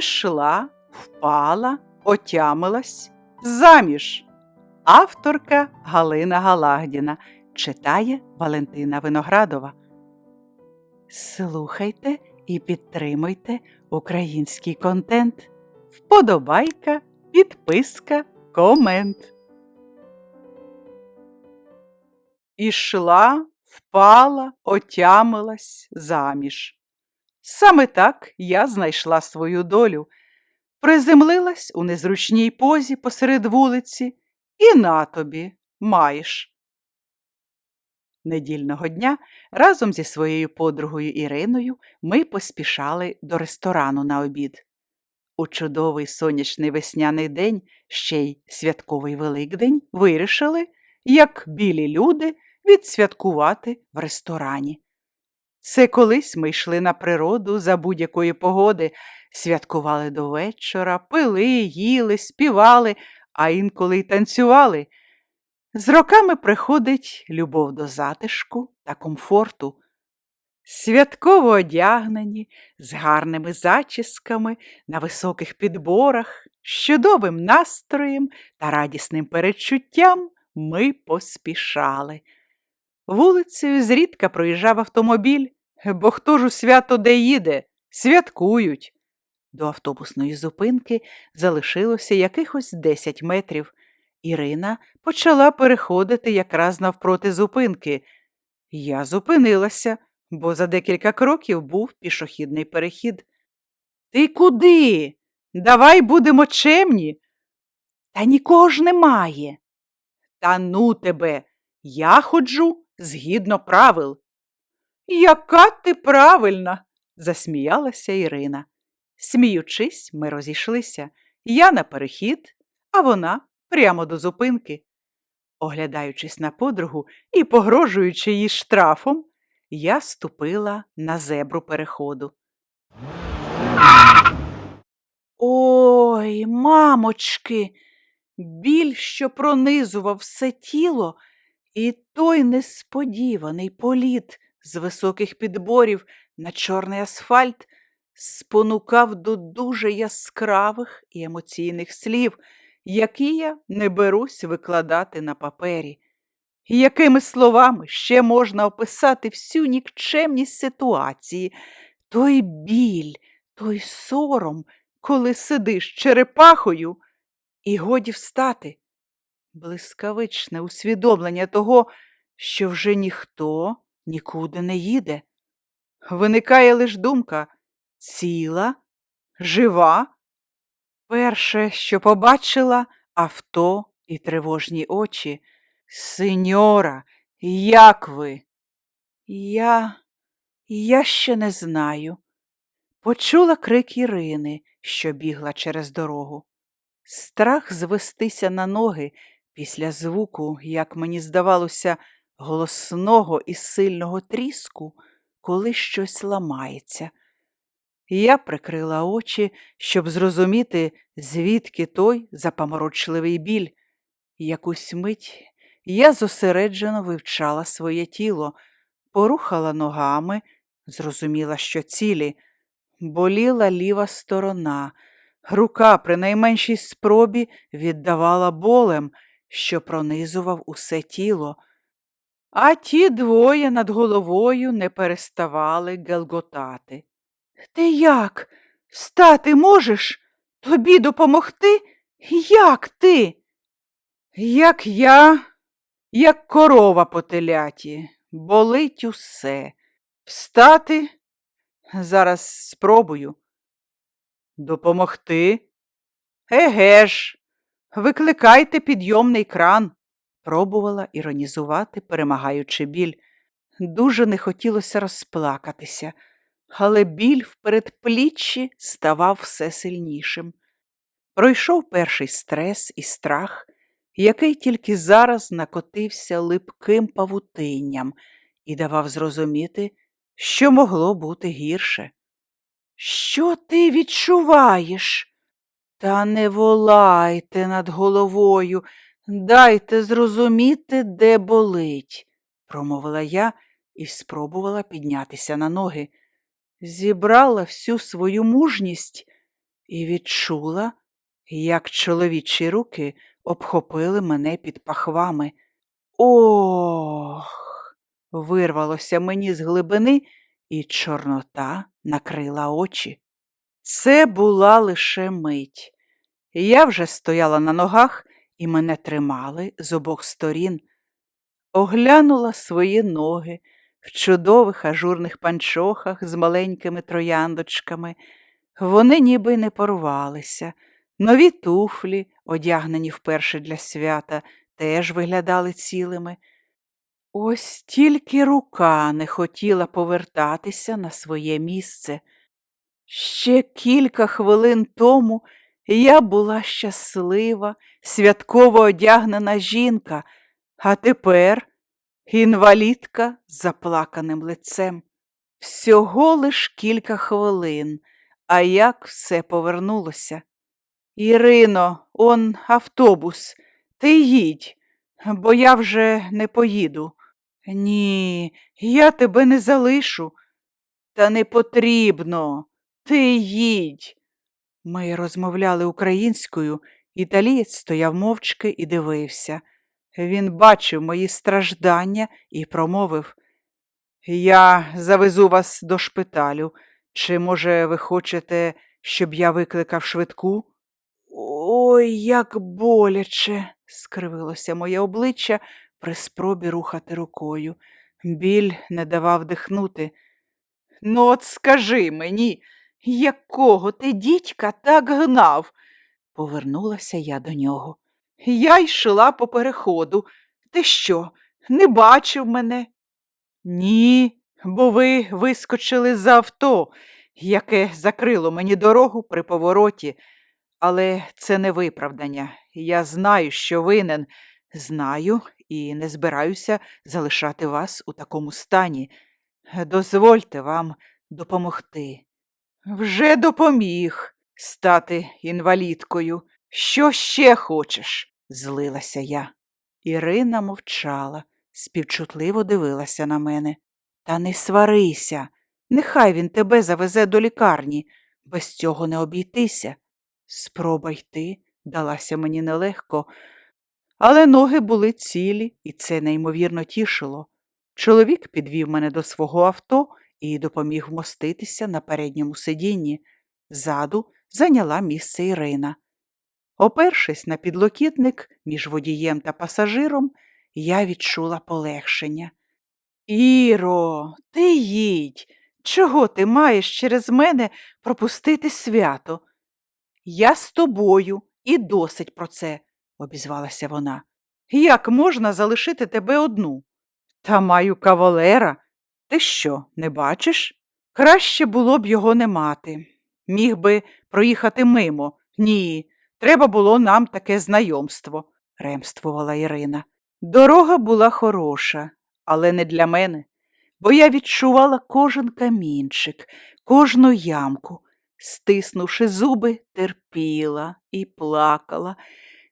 Ішла, впала, отямилась заміж. Авторка Галина Галагдіна читає Валентина Виноградова. Слухайте і підтримуйте український контент. Вподобайка, підписка, комент. Ішла, впала, отямилась заміж. Саме так я знайшла свою долю, приземлилась у незручній позі посеред вулиці, і на тобі маєш. Недільного дня разом зі своєю подругою Іриною ми поспішали до ресторану на обід. У чудовий сонячний весняний день, ще й святковий Великдень, вирішили, як білі люди, відсвяткувати в ресторані. Це колись ми йшли на природу за будь-якої погоди, святкували до вечора, пили, їли, співали, а інколи й танцювали. З роками приходить любов до затишку та комфорту. Святково одягнені, з гарними зачісками, на високих підборах, з чудовим настроєм та радісним передчуттям ми поспішали. Вулицею зрідка проїжджав автомобіль, бо хто ж у свято де їде, святкують. До автобусної зупинки залишилося якихось 10 метрів. Ірина почала переходити якраз навпроти зупинки. Я зупинилася, бо за декілька кроків був пішохідний перехід. Ти куди? Давай будемо чемні. Та нікого ж немає. Та ну тебе, я ходжу згідно правил. Яка ти правильна, засміялася Ірина. Сміючись, ми розійшлися. Я на перехід, а вона прямо до зупинки. Оглядаючись на подругу і погрожуючи їй штрафом, я ступила на зебру переходу. Ой, мамочки, біль, що пронизував все тіло, і той несподіваний політ з високих підборів на чорний асфальт спонукав до дуже яскравих і емоційних слів, які я не берусь викладати на папері. Якими словами ще можна описати всю нікчемність ситуації, той біль, той сором, коли сидиш черепахою, і годі встати, блискавичне усвідомлення того, що вже ніхто нікуди не їде. Виникає лиш думка ціла, жива. Перше, що побачила авто і тривожні очі. Сеньора, як ви? Я, я ще не знаю. Почула крик Ірини, що бігла через дорогу. Страх звестися на ноги після звуку, як мені здавалося, голосного і сильного тріску, коли щось ламається. Я прикрила очі, щоб зрозуміти, звідки той запаморочливий біль. Якусь мить я зосереджено вивчала своє тіло, порухала ногами, зрозуміла, що цілі, боліла ліва сторона, рука при найменшій спробі віддавала болем, що пронизував усе тіло. А ті двоє над головою не переставали гелготати. Ти як? Встати можеш? Тобі допомогти? Як ти? Як я, як корова по теляті, болить усе. Встати? Зараз спробую. Допомогти? Еге ж, викликайте підйомний кран, пробувала іронізувати, перемагаючи біль. Дуже не хотілося розплакатися але біль в передпліччі ставав все сильнішим. Пройшов перший стрес і страх, який тільки зараз накотився липким павутинням і давав зрозуміти, що могло бути гірше. Що ти відчуваєш? Та не волайте над головою, дайте зрозуміти, де болить, промовила я і спробувала піднятися на ноги зібрала всю свою мужність і відчула, як чоловічі руки обхопили мене під пахвами. Ох! вирвалося мені з глибини, і чорнота накрила очі. Це була лише мить. Я вже стояла на ногах, і мене тримали з обох сторін. Оглянула свої ноги в чудових ажурних панчохах з маленькими трояндочками. Вони ніби не порвалися. Нові туфлі, одягнені вперше для свята, теж виглядали цілими. Ось тільки рука не хотіла повертатися на своє місце. Ще кілька хвилин тому я була щаслива, святково одягнена жінка, а тепер інвалідка з заплаканим лицем. Всього лиш кілька хвилин, а як все повернулося. Ірино, он автобус, ти їдь, бо я вже не поїду. Ні, я тебе не залишу. Та не потрібно. Ти їдь. Ми розмовляли українською, італієць стояв мовчки і дивився. Він бачив мої страждання і промовив Я завезу вас до шпиталю. Чи, може, ви хочете, щоб я викликав швидку? Ой, як боляче, скривилося моє обличчя при спробі рухати рукою. Біль не давав дихнути. Ну, от скажи мені, якого ти дідька так гнав? Повернулася я до нього. Я йшла по переходу. Ти що, не бачив мене? Ні, бо ви вискочили з авто, яке закрило мені дорогу при повороті. Але це не виправдання. Я знаю, що винен. Знаю і не збираюся залишати вас у такому стані. Дозвольте вам допомогти. Вже допоміг стати інвалідкою. Що ще хочеш? злилася я. Ірина мовчала, співчутливо дивилася на мене. Та не сварися, нехай він тебе завезе до лікарні, без цього не обійтися. Спроба йти далася мені нелегко, але ноги були цілі, і це неймовірно тішило. Чоловік підвів мене до свого авто і допоміг вмоститися на передньому сидінні. Ззаду зайняла місце Ірина. Опершись на підлокітник між водієм та пасажиром, я відчула полегшення. Іро, ти їдь. Чого ти маєш через мене пропустити свято? Я з тобою і досить про це, обізвалася вона. Як можна залишити тебе одну? Та маю кавалера. Ти що, не бачиш? Краще було б його не мати. Міг би проїхати мимо. Ні, треба було нам таке знайомство, ремствувала Ірина. Дорога була хороша, але не для мене, бо я відчувала кожен камінчик, кожну ямку, стиснувши зуби, терпіла і плакала.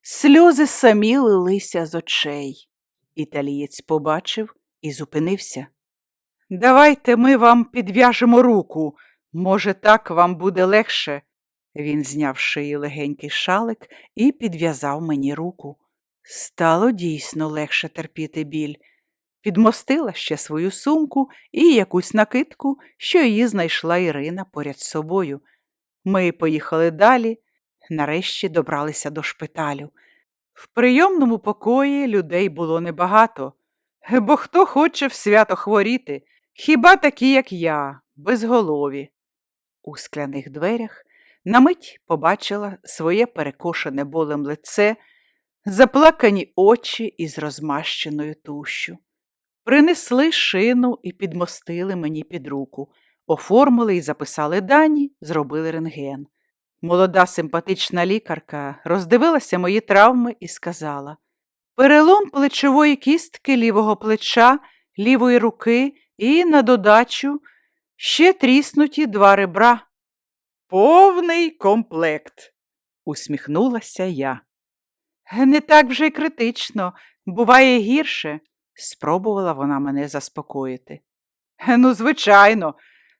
Сльози самі лилися з очей. Італієць побачив і зупинився. Давайте ми вам підв'яжемо руку. Може, так вам буде легше. Він зняв шиї легенький шалик і підв'язав мені руку. Стало дійсно легше терпіти біль. Підмостила ще свою сумку і якусь накидку, що її знайшла Ірина поряд з собою. Ми поїхали далі, нарешті добралися до шпиталю. В прийомному покої людей було небагато, бо хто хоче в свято хворіти, хіба такі, як я, безголові. У скляних дверях на мить побачила своє перекошене болем лице, заплакані очі із розмащеною тущу. Принесли шину і підмостили мені під руку, оформили і записали дані, зробили рентген. Молода симпатична лікарка роздивилася мої травми і сказала перелом плечової кістки лівого плеча, лівої руки і, на додачу, ще тріснуті два ребра. Повний комплект, усміхнулася я. Не так вже й критично, буває гірше, спробувала вона мене заспокоїти. Ну, звичайно,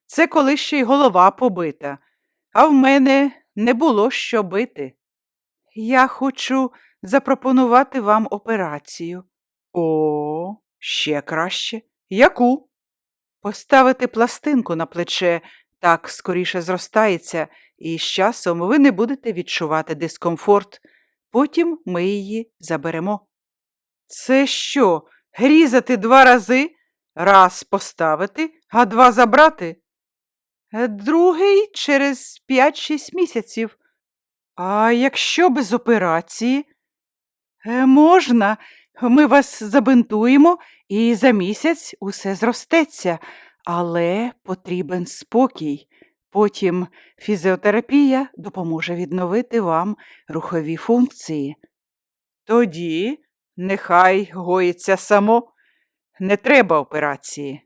це коли ще й голова побита, а в мене не було що бити. Я хочу запропонувати вам операцію. О, ще краще. Яку? Поставити пластинку на плече так скоріше зростається, і з часом ви не будете відчувати дискомфорт. Потім ми її заберемо. Це що, різати два рази? Раз поставити, а два забрати? Е, Другий через 5-6 місяців. А якщо без операції? Е, Можна, ми вас забинтуємо, і за місяць усе зростеться, але потрібен спокій. Потім фізіотерапія допоможе відновити вам рухові функції. Тоді нехай гоїться само, не треба операції.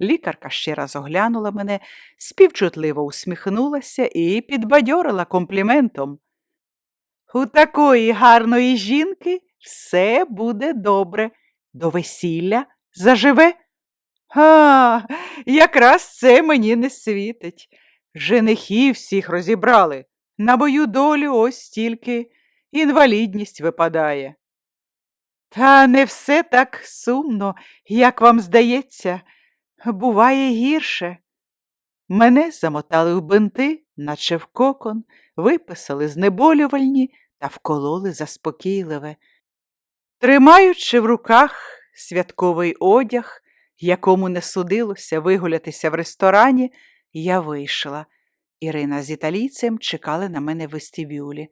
Лікарка ще раз оглянула мене, співчутливо усміхнулася і підбадьорила компліментом. У такої гарної жінки все буде добре. До весілля заживе. А, якраз це мені не світить. Женихів всіх розібрали. На мою долю ось тільки інвалідність випадає. Та не все так сумно, як вам здається, буває гірше. Мене замотали в бинти, наче в кокон, виписали знеболювальні та вкололи заспокійливе. Тримаючи в руках святковий одяг, якому не судилося вигулятися в ресторані, я вийшла. Ірина з італійцем чекали на мене в вестибюлі.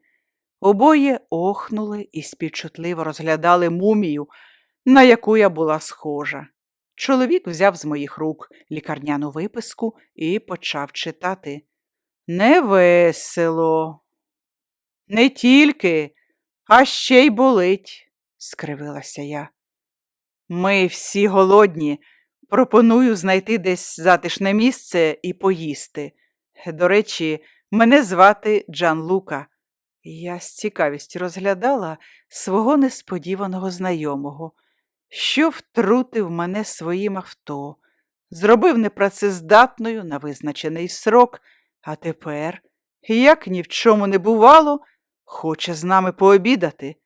Обоє охнули і співчутливо розглядали мумію, на яку я була схожа. Чоловік взяв з моїх рук лікарняну виписку і почав читати. Невесело. Не тільки, а ще й болить, скривилася я. Ми всі голодні. Пропоную знайти десь затишне місце і поїсти. До речі, мене звати Джан Лука. Я з цікавістю розглядала свого несподіваного знайомого, що втрутив мене своїм авто, зробив непрацездатною на визначений срок, а тепер, як ні в чому не бувало, хоче з нами пообідати.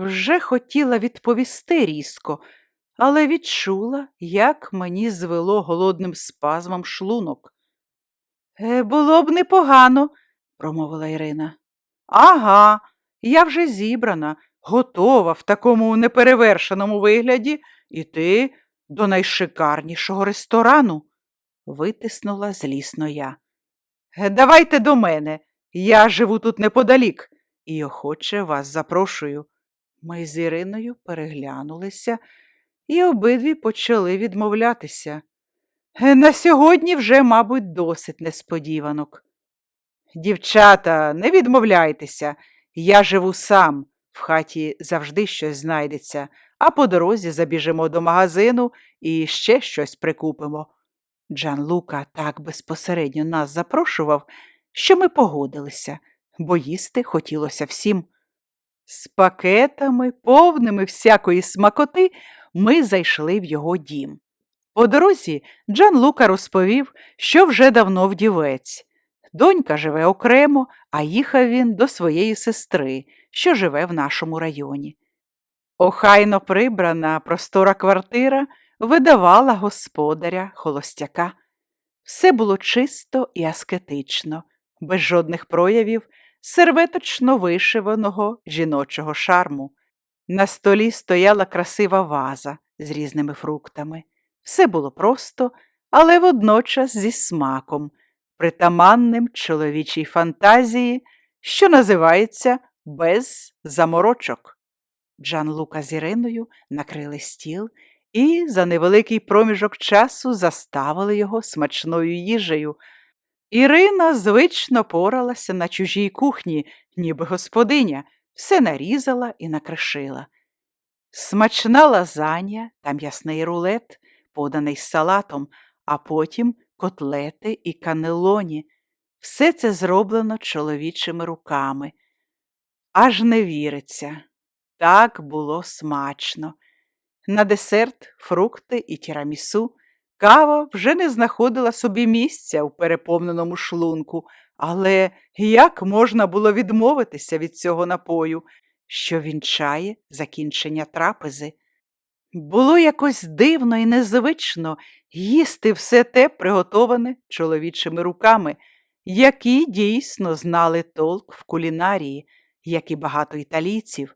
Вже хотіла відповісти різко, але відчула, як мені звело голодним спазмом шлунок. «Е, було б непогано, промовила Ірина. Ага, я вже зібрана, готова в такому неперевершеному вигляді іти до найшикарнішого ресторану, витиснула злісно я. «Е, Давайте до мене. Я живу тут неподалік і охоче вас запрошую. Ми з Іриною переглянулися і обидві почали відмовлятися. «Е, На сьогодні вже, мабуть, досить несподіванок. Дівчата, не відмовляйтеся. Я живу сам. В хаті завжди щось знайдеться, а по дорозі забіжимо до магазину і ще щось прикупимо. Джан Лука так безпосередньо нас запрошував, що ми погодилися, бо їсти хотілося всім. З пакетами, повними всякої смакоти, ми зайшли в його дім. По дорозі Джан Лука розповів, що вже давно вдівець. Донька живе окремо, а їхав він до своєї сестри, що живе в нашому районі. Охайно прибрана простора квартира видавала господаря холостяка. Все було чисто і аскетично, без жодних проявів серветочно вишиваного жіночого шарму. На столі стояла красива ваза з різними фруктами. Все було просто, але водночас зі смаком, притаманним чоловічій фантазії, що називається без заморочок. Джан Лука з Іриною накрили стіл і за невеликий проміжок часу заставили його смачною їжею. Ірина звично поралася на чужій кухні, ніби господиня, все нарізала і накришила. Смачна лазанья та м'ясний рулет, поданий з салатом, а потім котлети і канелоні. Все це зроблено чоловічими руками. Аж не віриться. Так було смачно. На десерт фрукти і тірамісу, Кава вже не знаходила собі місця у переповненому шлунку, але як можна було відмовитися від цього напою, що вінчає закінчення трапези? Було якось дивно і незвично їсти все те приготоване чоловічими руками, які дійсно знали толк в кулінарії, як і багато італійців.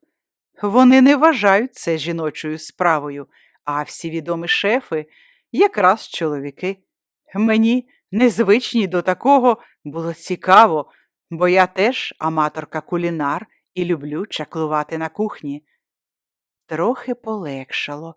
Вони не вважають це жіночою справою, а всі відомі шефи якраз чоловіки. Мені, незвичній до такого, було цікаво, бо я теж аматорка кулінар і люблю чаклувати на кухні. Трохи полегшало,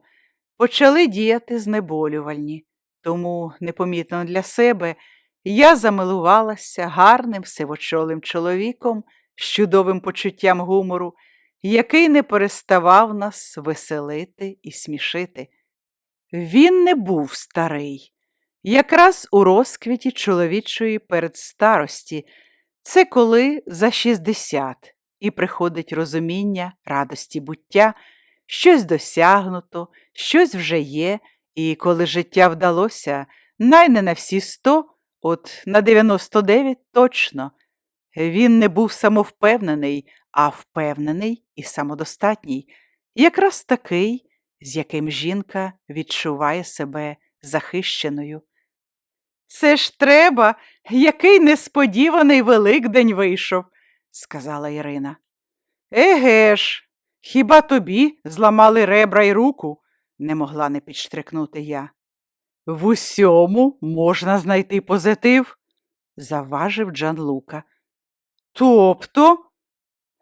почали діяти знеболювальні, тому, непомітно для себе, я замилувалася гарним сивочолим чоловіком з чудовим почуттям гумору, який не переставав нас веселити і смішити. Він не був старий, якраз у розквіті чоловічої передстарості, це коли за 60 і приходить розуміння радості буття, щось досягнуто, щось вже є, і коли життя вдалося, най не на всі 100, от на 99 точно. Він не був самовпевнений, а впевнений і самодостатній, якраз такий, з яким жінка відчуває себе захищеною. Це ж треба, який несподіваний Великдень вийшов, сказала Ірина. Еге ж, хіба тобі зламали ребра й руку? не могла не підштрикнути я. В усьому можна знайти позитив, завважив Джан Лука. Тобто,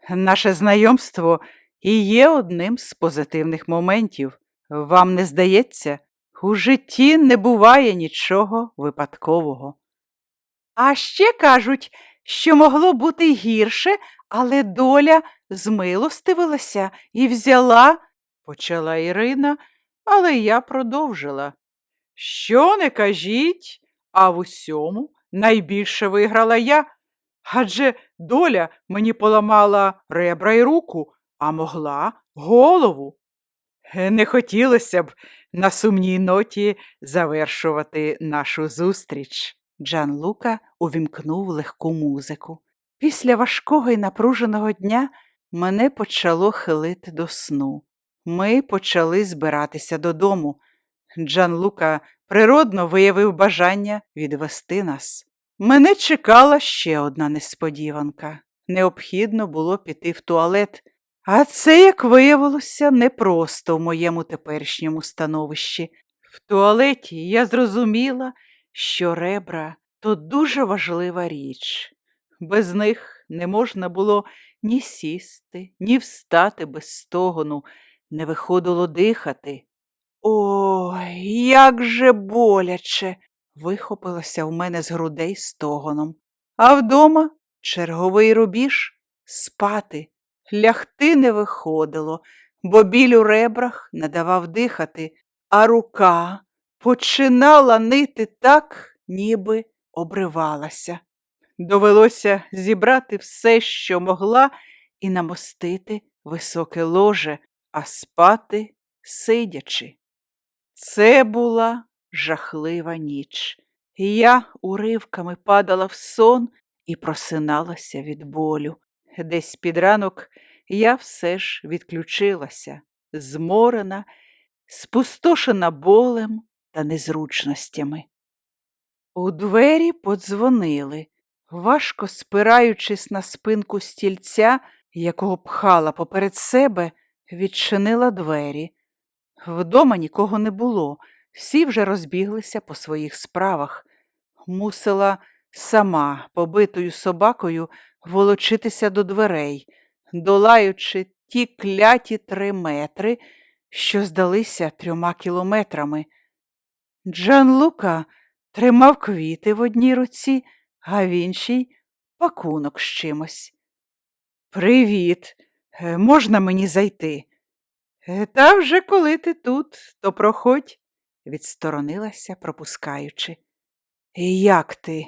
наше знайомство і є одним з позитивних моментів. Вам не здається, у житті не буває нічого випадкового. А ще кажуть, що могло бути гірше, але доля змилостивилася і взяла, почала Ірина, але я продовжила. Що не кажіть, а в усьому найбільше виграла я. Адже доля мені поламала ребра й руку, а могла голову. Не хотілося б на сумній ноті завершувати нашу зустріч. Джан Лука увімкнув легку музику. Після важкого і напруженого дня мене почало хилити до сну. Ми почали збиратися додому. Джан Лука природно виявив бажання відвести нас. Мене чекала ще одна несподіванка. Необхідно було піти в туалет, а це, як виявилося, непросто в моєму теперішньому становищі. В туалеті я зрозуміла, що ребра то дуже важлива річ. Без них не можна було ні сісти, ні встати без стогону, не виходило дихати. Ой, як же боляче! вихопилося в мене з грудей стогоном. А вдома черговий рубіж спати. Лягти не виходило, бо біль у ребрах не давав дихати, а рука починала нити так, ніби обривалася. Довелося зібрати все, що могла, і намостити високе ложе, а спати сидячи. Це була жахлива ніч. Я уривками падала в сон і просиналася від болю. Десь під ранок я все ж відключилася, зморена, спустошена болем та незручностями. У двері подзвонили, важко спираючись на спинку стільця, якого пхала поперед себе, відчинила двері. Вдома нікого не було, всі вже розбіглися по своїх справах. Мусила сама, побитою собакою, волочитися до дверей, долаючи ті кляті три метри, що здалися трьома кілометрами. Джан Лука тримав квіти в одній руці, а в іншій пакунок з чимось. Привіт, е, можна мені зайти? «Е, та вже коли ти тут, то проходь, відсторонилася, пропускаючи. Як ти?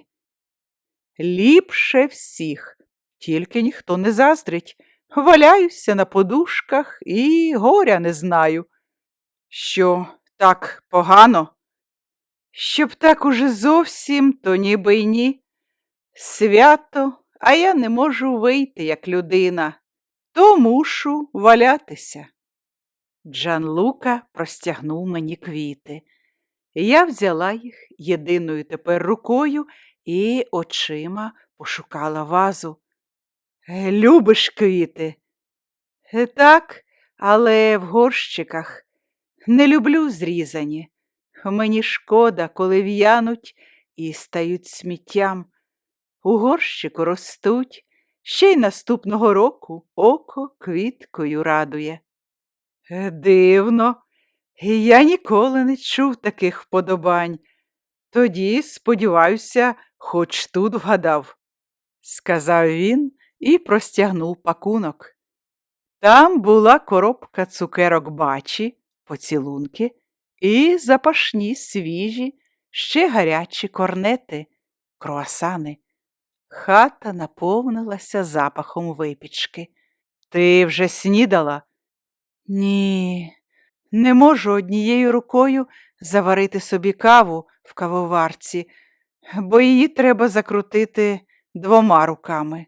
Ліпше всіх, тільки ніхто не заздрить. Валяюся на подушках і горя не знаю. Що так погано? Щоб так уже зовсім, то ніби й ні. Свято, а я не можу вийти, як людина, то мушу валятися. Джан Лука простягнув мені квіти. Я взяла їх єдиною тепер рукою і очима пошукала вазу. «Е, Любиш квіти? «Е, Так, але в горщиках. Не люблю зрізані. Мені шкода, коли в'януть і стають сміттям. У горщику ростуть, ще й наступного року око квіткою радує. Е, Дивно, я ніколи не чув таких вподобань. Тоді, сподіваюся, хоч тут вгадав, сказав він і простягнув пакунок. Там була коробка цукерок бачі, поцілунки і запашні свіжі, ще гарячі корнети, круасани. Хата наповнилася запахом випічки. Ти вже снідала? Ні, не можу однією рукою заварити собі каву в кавоварці, бо її треба закрутити двома руками.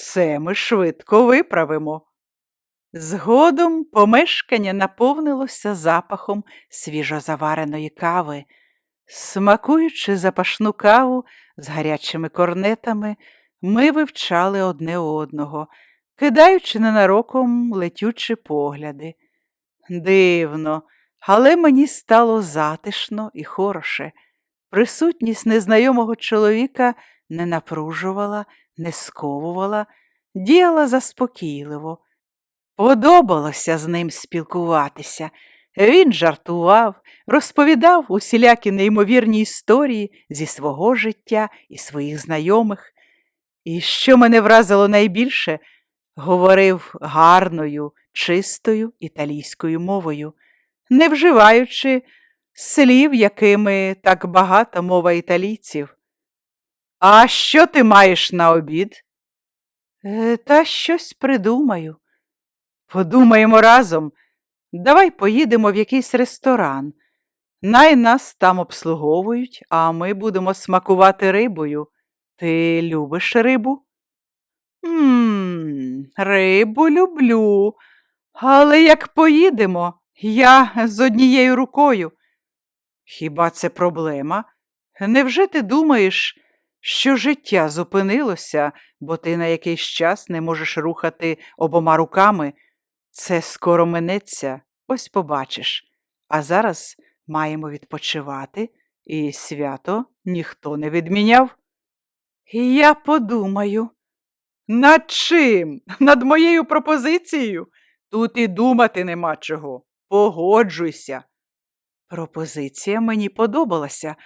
Це ми швидко виправимо. Згодом помешкання наповнилося запахом свіжозавареної кави. Смакуючи запашну каву з гарячими корнетами, ми вивчали одне одного, кидаючи ненароком летючі погляди. Дивно, але мені стало затишно і хороше. Присутність незнайомого чоловіка не напружувала, не сковувала, діяла заспокійливо. Подобалося з ним спілкуватися. Він жартував, розповідав усілякі неймовірні історії зі свого життя і своїх знайомих. І що мене вразило найбільше, говорив гарною, чистою італійською мовою, не вживаючи слів, якими так багата мова італійців. А що ти маєш на обід? «Е, Та щось придумаю. Подумаємо разом. Давай поїдемо в якийсь ресторан. Най нас там обслуговують, а ми будемо смакувати рибою. Ти любиш рибу? Мм, рибу люблю. Але як поїдемо, я з однією рукою. Хіба це проблема? Невже ти думаєш, що життя зупинилося, бо ти на якийсь час не можеш рухати обома руками? Це скоро минеться, ось побачиш. А зараз маємо відпочивати, і свято ніхто не відміняв. Я подумаю. Над чим? Над моєю пропозицією? Тут і думати нема чого. Погоджуйся. Пропозиція мені подобалася,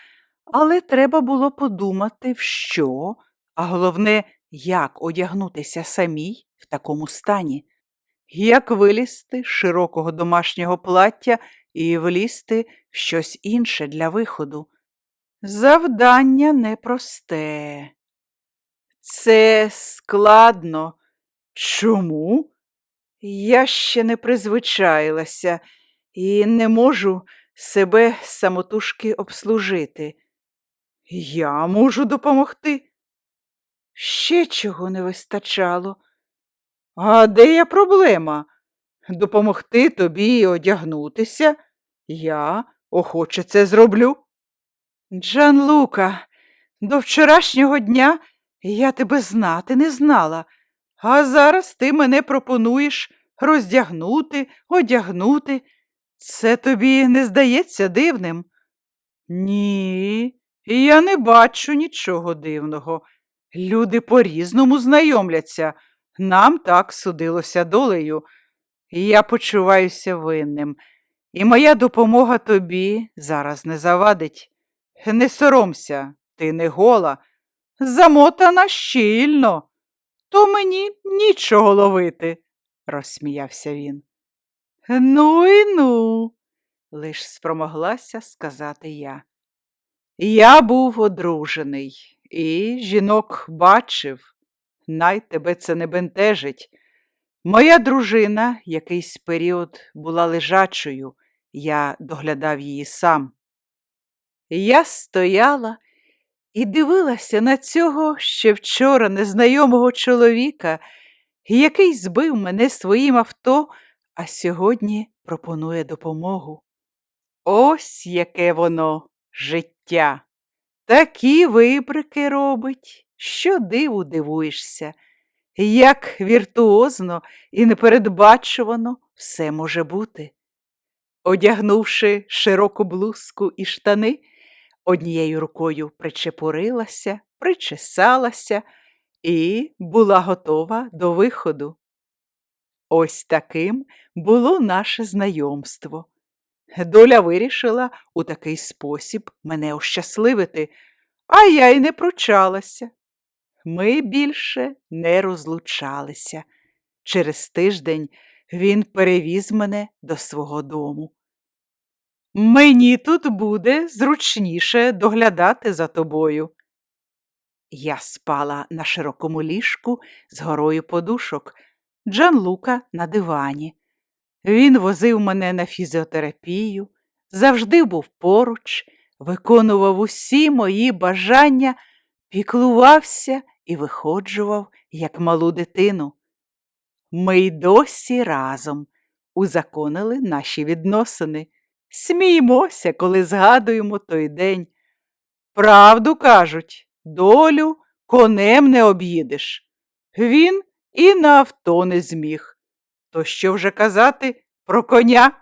але треба було подумати, в що, а головне, як одягнутися самій в такому стані. Як вилізти з широкого домашнього плаття і влізти в щось інше для виходу. Завдання непросте. Це складно. Чому? Я ще не призвичаїлася і не можу себе самотужки обслужити. Я можу допомогти. Ще чого не вистачало. А де я проблема? Допомогти тобі одягнутися? Я охоче це зроблю. Джан Лука, до вчорашнього дня я тебе знати не знала, а зараз ти мене пропонуєш роздягнути, одягнути. Це тобі не здається дивним? Ні, я не бачу нічого дивного. Люди по-різному знайомляться. Нам так судилося долею. Я почуваюся винним. І моя допомога тобі зараз не завадить. Не соромся, ти не гола, замотана щільно, то мені нічого ловити, розсміявся він. Ну і ну, лиш спромоглася сказати я. Я був одружений і жінок бачив, най тебе це не бентежить. Моя дружина якийсь період була лежачою, я доглядав її сам. Я стояла і дивилася на цього ще вчора незнайомого чоловіка, який збив мене своїм авто, а сьогодні пропонує допомогу. Ось яке воно життя. Такі вибрики робить, що диву дивуєшся, як віртуозно і непередбачувано все може бути. Одягнувши широку блузку і штани, однією рукою причепурилася, причесалася і була готова до виходу. Ось таким було наше знайомство. Доля вирішила у такий спосіб мене ощасливити, а я й не пручалася. Ми більше не розлучалися. Через тиждень він перевіз мене до свого дому. Мені тут буде зручніше доглядати за тобою. Я спала на широкому ліжку з горою подушок, Джанлука на дивані. Він возив мене на фізіотерапію, завжди був поруч, виконував усі мої бажання, піклувався і виходжував, як малу дитину. Ми й досі разом узаконили наші відносини. Сміємося, коли згадуємо той день. Правду кажуть, долю конем не об'їдеш. Він і на авто не зміг. То що вже казати про коня?